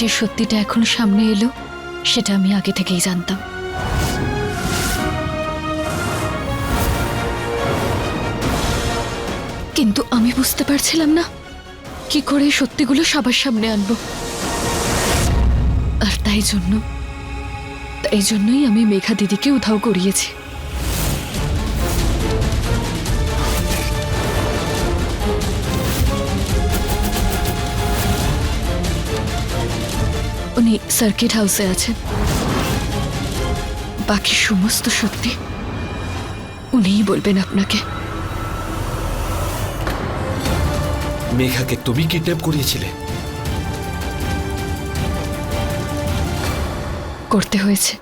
যে সত্যিটা এখন সামনে এলো, সেটা আমি আগে থেকেই জানতাম। কিন্তু আমি বুঝতে পারছিলাম না কি করে সত্যিগুলো সবার সামনে আনব। আর তাই জন্য, তাই জন্যই আমি মেঘা দিদিকে উধাও করিয়েছি। উনি সার্কিট হাউসে আছেন। বাকি সমস্ত সত্যি উনিই বলবেন আপনাকে। মেঘাকে তুমি কিডন্যাপ করিয়েছিলে। করতে হয়েছে।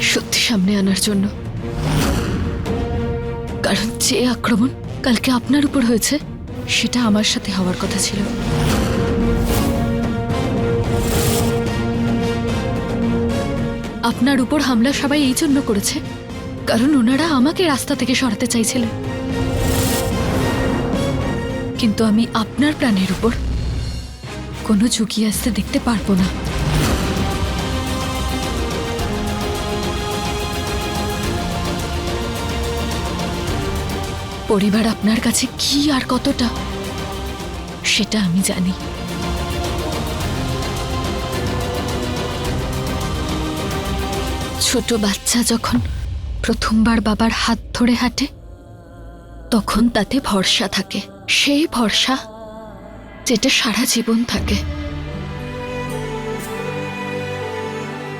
সত্যি সামনে আনার জন্য। কারণ যে আক্রমণ কালকে আপনার উপর হয়েছে সেটা আমার সাথে হওয়ার কথা ছিল। আপনার উপর হামলা সবাই এই জন্য করেছে, কারণ ওনারা আমাকে রাস্তা থেকে সরাতে চাইছিলেন। কিন্তু আমি আপনার প্রাণের উপর কোনো ঝুঁকি আসতে দেখতে পারব না। পরিবার আপনার কাছে কি আর কতটা, সেটা আমি জানি। ছোট বাচ্চা যখন প্রথমবার বাবার হাত ধরে হাঁটে, তখন তাতে ভরসা থাকে। সেই ভরসা যেটা সারা জীবন থাকে।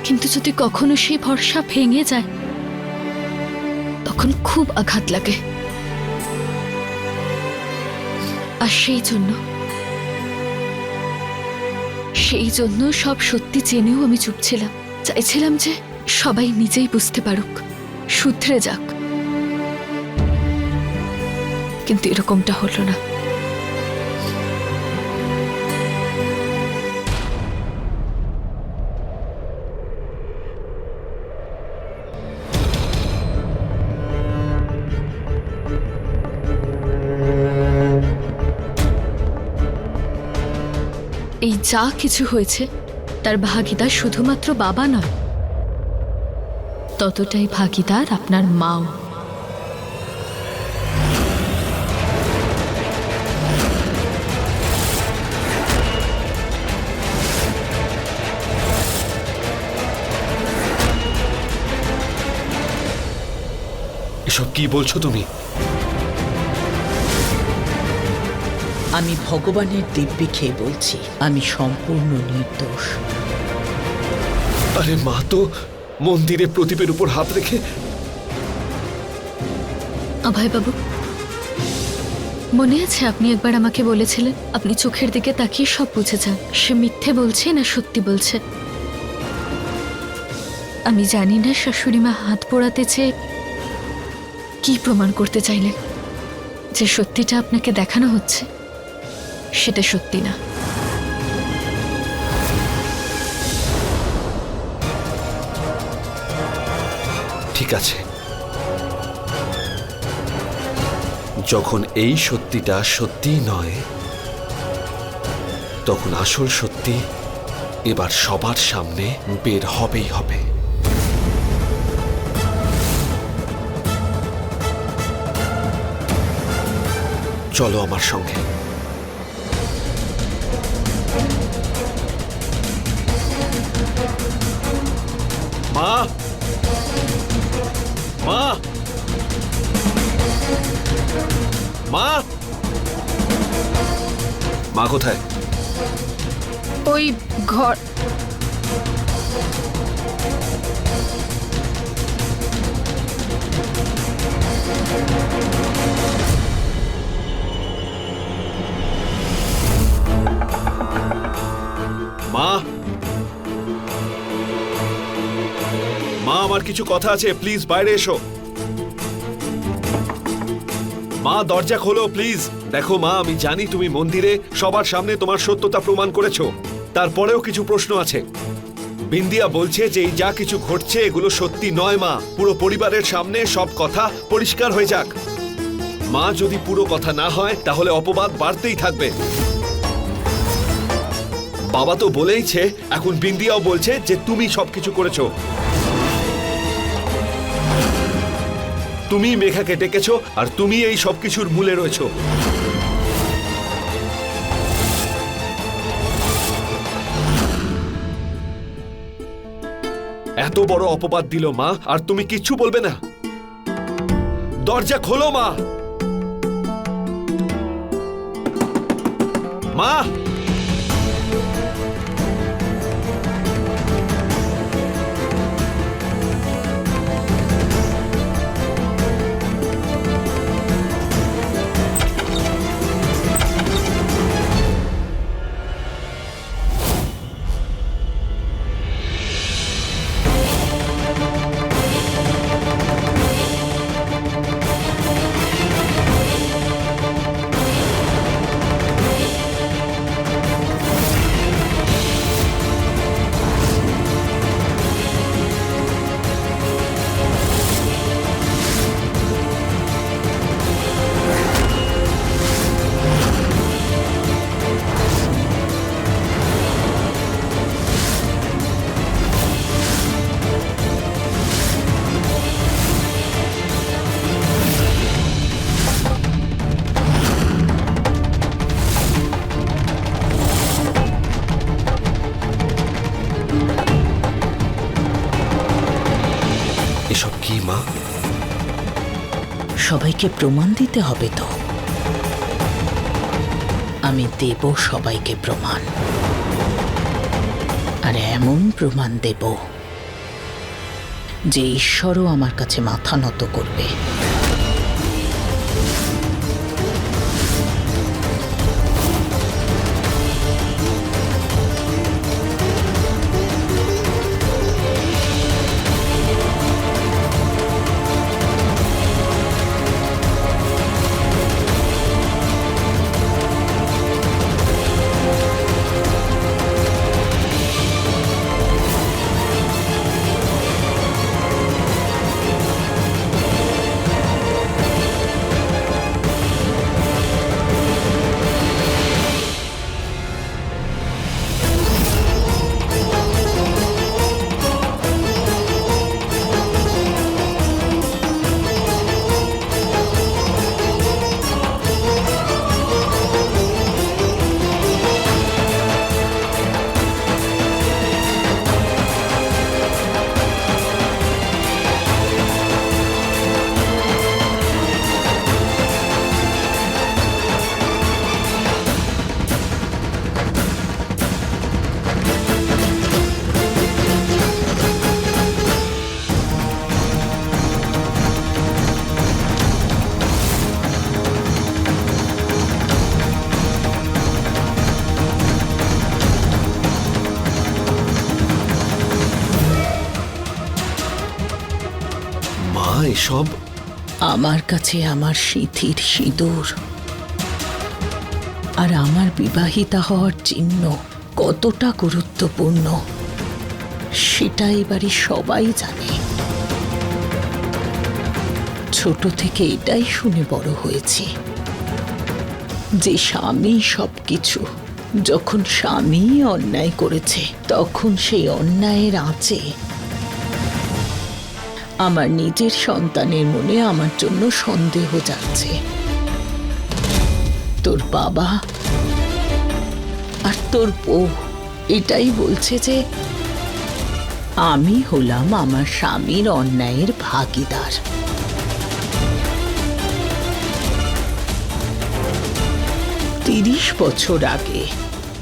কিন্তু যদি কখনো সেই ভরসা ভেঙে যায়, তখন খুব আঘাত লাগে। আর সেই জন্য সেই জন্য সব সত্যি জেনেও আমি চুপ ছিলাম। চাইছিলাম যে সবাই নিজেই বুঝতে পারুক, শুধরে যাক। কিন্তু এরকমটা হলো না। এই যা কিছু হয়েছে, তার ভাগিদার শুধুমাত্র বাবা নয় ততটাই ভাগিদার আপনার মাও। এসব কি বলছো তুমি? আমি ভগবানের দিব্যি খেয়ে বলছি আমি সম্পূর্ণ নির্দোষ। আরে মা তো মন্দিরে প্রদীপের উপর হাত রেখে অভয়বাবু, মনে আছে আপনি একবার আমাকে বলেছিলেন, আপনি চোখের দিকে তাকিয়ে সব বুঝে যান। সে মিথ্যে বলছে না সত্যি বলছে? আমি জানি না শাশুড়ি মা হাত পোড়াতে চেয়ে কি প্রমাণ করতে চাইলেন। যে সত্যিটা আপনাকে দেখানো হচ্ছে, সেটা সত্যি না। ঠিক আছে। যখন এই সত্যিটা সত্যিই নয়, তখন আসল সত্যি এবার সবার সামনে বের হবেই হবে। চলো আমার সঙ্গে। মা মা। মা। মা কোথায়? ওই ঘর। মা। আমার কিছু কথা আছে প্লিজ বাইরে এসো। মা, দরজা খোলো প্লিজ দেখো মা, আমি জানি তুমি মন্দিরে, সবার সামনে তোমার সত্যতা প্রমাণ করেছ। তারপরেও কিছু প্রশ্ন আছে। বিন্দিয়া বলছে যে, এই যা কিছু ঘটছে, এগুলো সত্যি নয় মা। পুরো পরিবারের সামনে সব কথা পরিষ্কার হয়ে যাক। মা, যদি পুরো কথা না হয়, তাহলে অপবাদ বাড়তেই থাকবে। বাবা তো বলেইছে, এখন বিন্দিয়াও বলছে যে, তুমি সবকিছু করেছ। তুমি মেঘাকে ডেকেছো আর তুমি এই সবকিছুর মূলে রয়েছো। এত বড় অপবাদ দিল মা, আর তুমি কিচ্ছু বলবে না। দরজা খোলো মা। মা! সবাইকে প্রমাণ দিতে হবে তো। আমি দেব সবাইকে প্রমাণ। আর এমন প্রমাণ দেব যে ঈশ্বরও আমার কাছে মাথা নত করবে। মা এসব আমার কাছে আমার সিথির সিঁদুর। আর আমার বিবাহিতা হওয়ার চিহ্ন কতটা গুরুত্বপূর্ণ, সেটা এবারে সবাই জানে। ছোট থেকে এটাই শুনে বড় হয়েছি যে স্বামী সবকিছু, যখন স্বামী অন্যায় করেছে, তখন সেই অন্যায়ের আঁচে আমার নিজের সন্তানের মনে আমার জন্য সন্দেহ যাচ্ছে তোর বাবা আর তোর বউ এটাই বলছে যে আমি হলাম আমার স্বামীর অন্যায়ের ভাগিদার। তিরিশ বছর আগে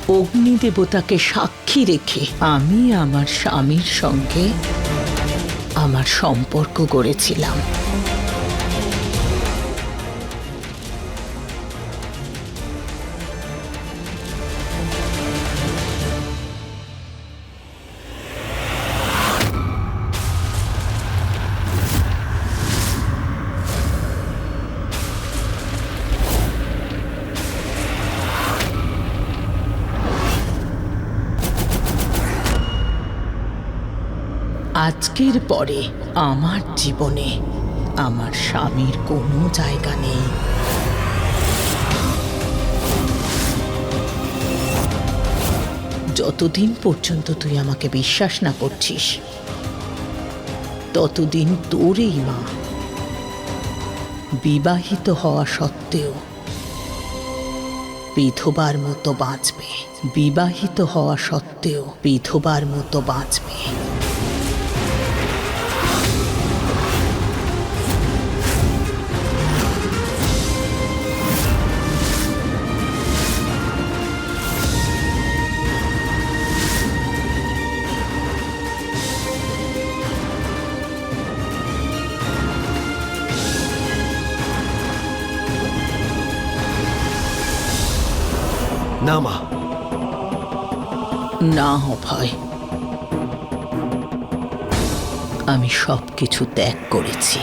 অগ্নি দেবতাকে সাক্ষী রেখে আমি আমার স্বামীর সঙ্গে আমার সম্পর্ক গড়েছিলাম। আজকের পরে আমার জীবনে আমার স্বামীর কোনো জায়গা নেই। যতদিন পর্যন্ত তুই আমাকে বিশ্বাস না করছিস, ততদিন তোরই মা বিবাহিত হওয়া সত্ত্বেও বিধবার মতো বাঁচবে। বিবাহিত হওয়া সত্ত্বেও বিধবার মতো বাঁচবে। না ভাই। আমি সব কিছু ত্যাগ করেছি।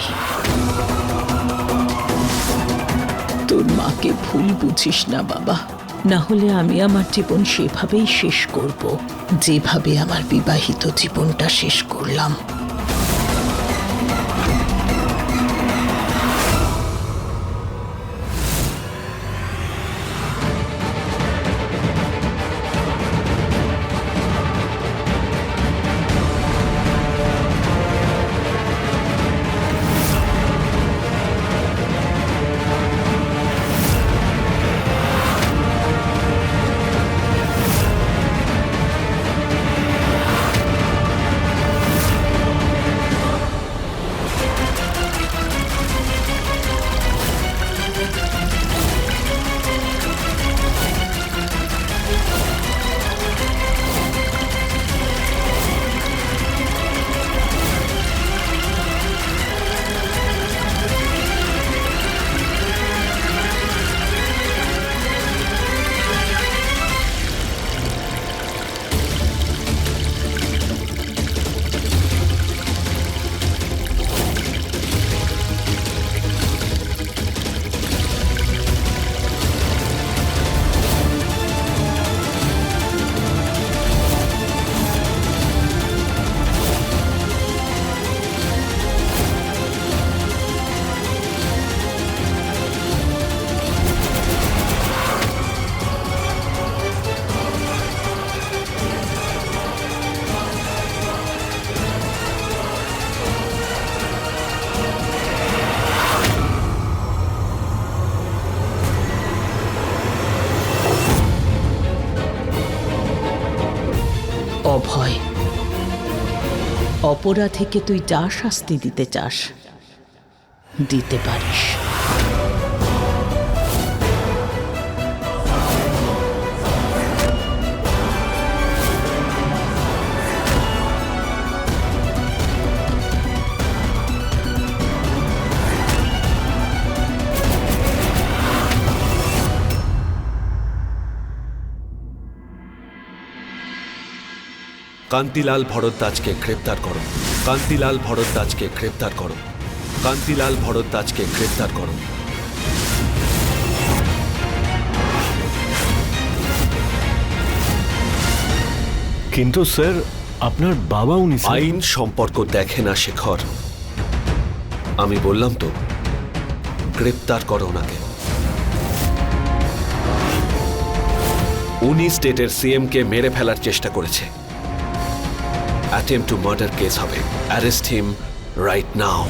তোর মাকে ভুল বুঝিস না বাবা। না হলে আমি আমার জীবন সেভাবেই শেষ করব। যেভাবে আমার বিবাহিত জীবনটা শেষ করলাম। অপরাধীকে তুই যা শাস্তি দিতে চাস দিতে পারিস। কান্তিলাল ভরদ্বাজকে গ্রেপ্তার করো। কান্তিলাল ভরদ্বাজকে গ্রেপ্তার করো। কান্তিলাল ভরদ্বাজকে গ্রেপ্তার করো। কিন্তু স্যার আপনার বাবা উনি আইন সম্পর্ক দেখে না শেখর। আমি বললাম তো গ্রেপ্তার করো ওনাকে। উনি স্টেটের সিএম কে মেরে ফেলার চেষ্টা করেছে। অ্যাটেম্প টু মার্ডার কেস হবে arrest him right now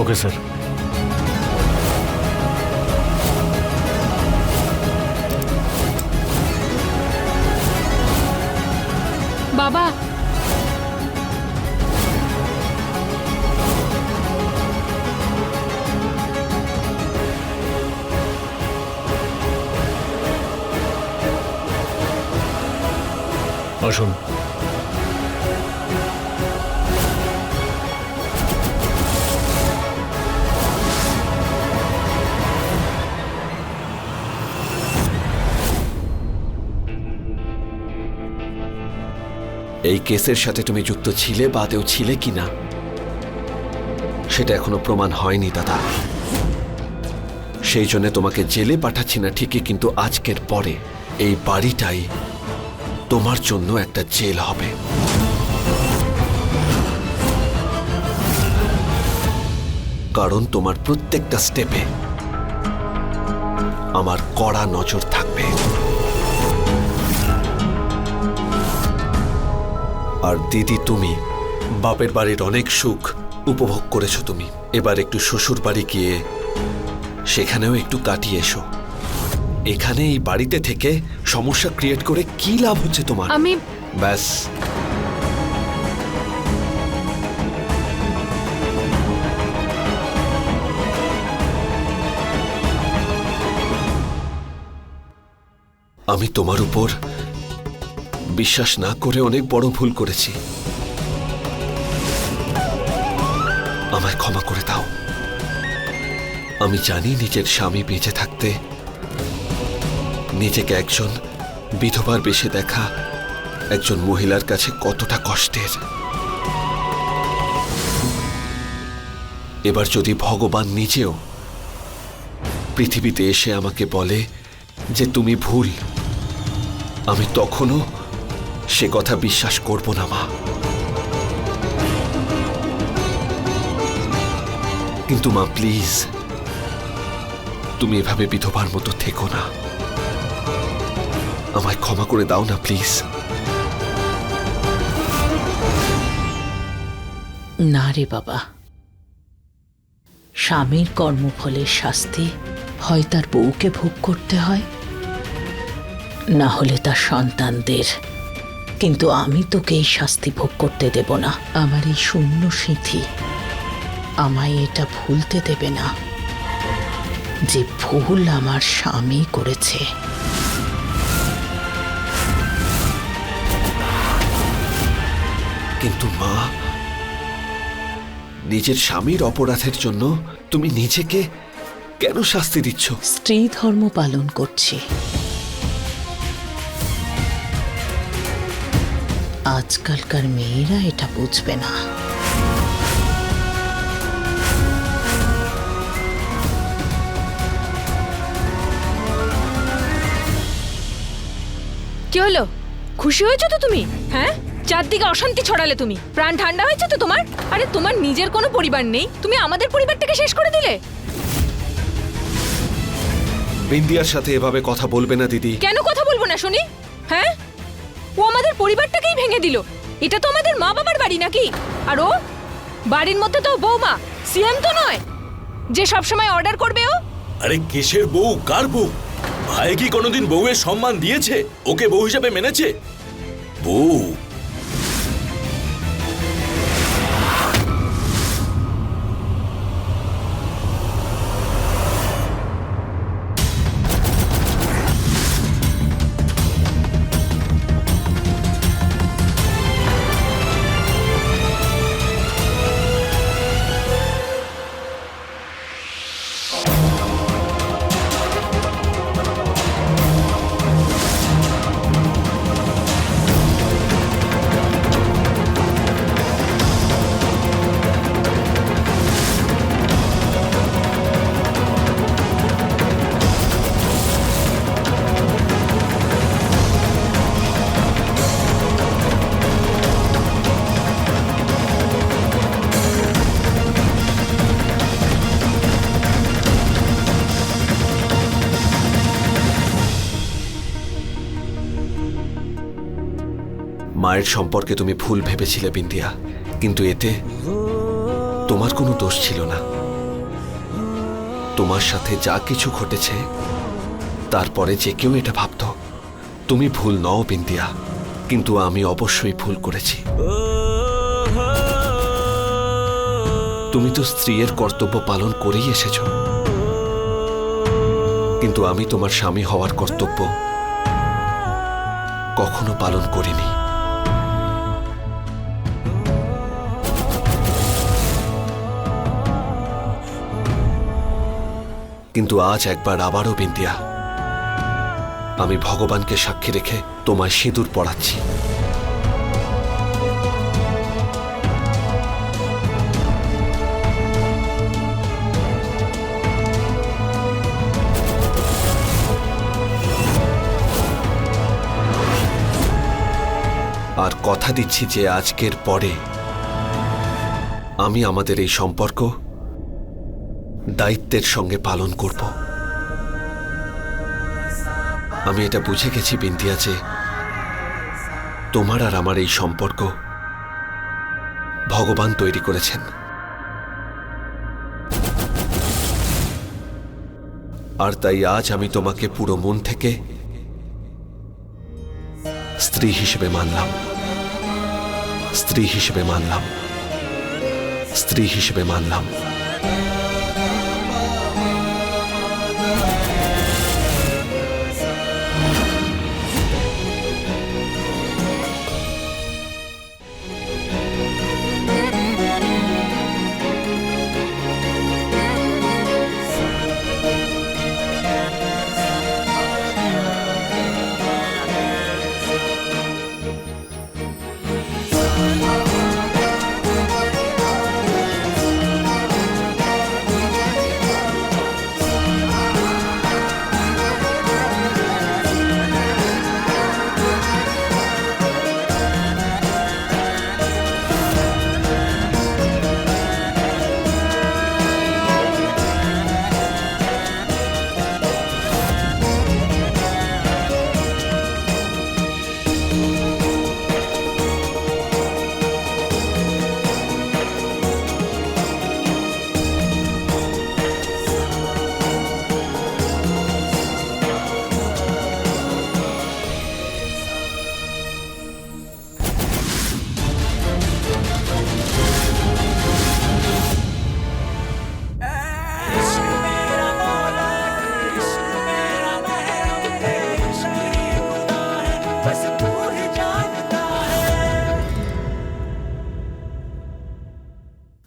okay sir আসুন এই কেসের সাথে তুমি যুক্ত ছিলে, বাদেও ছিলে কিনা? সেটা এখনও প্রমাণ হয়নি, দাদা। সেই জন্য তোমাকে জেলে পাঠাচ্ছি না ঠিকই, কিন্তু আজকের পরে এই বাড়িটাই তোমার জন্য একটা জেল হবে। কারণ তোমার প্রত্যেকটা স্টেপে আমার কড়া নজর থাকবে। আর দিদি, তুমি বাপের বাড়ির অনেক সুখ উপভোগ করেছ তুমি। এবার একটু শ্বশুর বাড়ি গিয়ে সেখানেও একটু কাটিয়ে এসো। এখানে এই বাড়িতে থেকে সমস্যা ক্রিয়েট করে কি লাভ হচ্ছে তোমার? আমি ব্যাস। আমি তোমার উপর বিশ্বাস না করে অনেক বড় ভুল করেছি। আমায় ক্ষমা করে দাও। আমি জানি নিজের স্বামী বেঁচে থাকতে নিজেকে একজন বিধবার বেশে দেখা, একজন মহিলার কাছে কতটা কষ্টের। এবার যদি ভগবান নিজেও পৃথিবীতে এসে আমাকে বলে যে তুমি ভুল, আমি তখনও সে কথা বিশ্বাস করব না, মা। কিন্তু মা, প্লিজ, তুমি এভাবে বিধবার মতো থেকো না। আমায় ক্ষমা করে দাও না, প্লিজ। না রে বাবা। স্বামীর কর্মফলের শাস্তি, হয় তার বউকে ভোগ করতে হয়, না হলে তার সন্তানদের। কিন্তু আমি তোকে এই শাস্তি ভোগ করতে দেব না। আমার এই শূন্য সিঁথি আমায় এটা ভুলতে দেবে না। যে ভুল আমার স্বামী করেছে। কিন্তু মা নিজের স্বামীর অপরাধের জন্য তুমি নিজেকে কেন শাস্তি দিচ্ছ? স্ত্রী ধর্ম পালন করছি। আজকালকার মেয়েরা এটা বুঝবে না। কি হলো? খুশি হয়েছো তো তুমি? হ্যাঁ? চারদিকে অশান্তি ছড়ালে তুমি। প্রাণ ঠান্ডা হয়েছে তো তোমার? আরে তোমার নিজের কোনো পরিবার নেই। তুমি আমাদের পরিবারটাকে শেষ করে দিলে। বিন্দিয়ার সাথে এভাবে কথা বলবে না দিদি। কেন কথা বলব না শুনি? হ্যাঁ? ও আমাদের পরিবারটাকেই ভেঙে দিল। এটা তো আমাদের মা বাবার বাড়ি নাকি? আর ও? বাড়ির মধ্যে তো বৌমা সিএম তো নয়। যে সব সময় অর্ডার করবে ও? আরে কেশের বউ? কার বউ? ভাই কি কোনোদিন বউয়ের সম্মান দিয়েছে? ওকে বউ হিসাবে মেনেছে? বউ? মায়ের সম্পর্কে তুমি ভুল ভেবেছিলে বিন্দিয়া কিন্তু এতে তোমার কোনো দোষ ছিল না। তোমার সাথে যা কিছু ঘটেছে, তারপরে যে কেউ এটা ভাবত, তুমি ভুল নও বিন্দিয়া কিন্তু আমি অবশ্যই ভুল করেছি। তুমি তো স্ত্রীর কর্তব্য পালন করেই এসেছ। কিন্তু আমি তোমার স্বামী হওয়ার কর্তব্য কখনো পালন করিনি। কিন্তু আজ একবার আবারও বিন্দিয়া। আমি ভগবানকে সাক্ষী রেখে তোমায় সিঁদুর পড়াচ্ছি। আর কথা দিচ্ছি যে আজকের পরে আমি আমাদের এই সম্পর্ক দায়িত্বের সঙ্গে পালন করব। আমি এটা বুঝে গেছি বিন্দিয়া যে তোমার আর আমার এই সম্পর্ক ভগবান তৈরি করেছেন। আর তাই আজ আমি তোমাকে পুরো মন থেকে স্ত্রী হিসেবে মানলাম। স্ত্রী হিসেবে মানলাম। স্ত্রী হিসেবে মানলাম।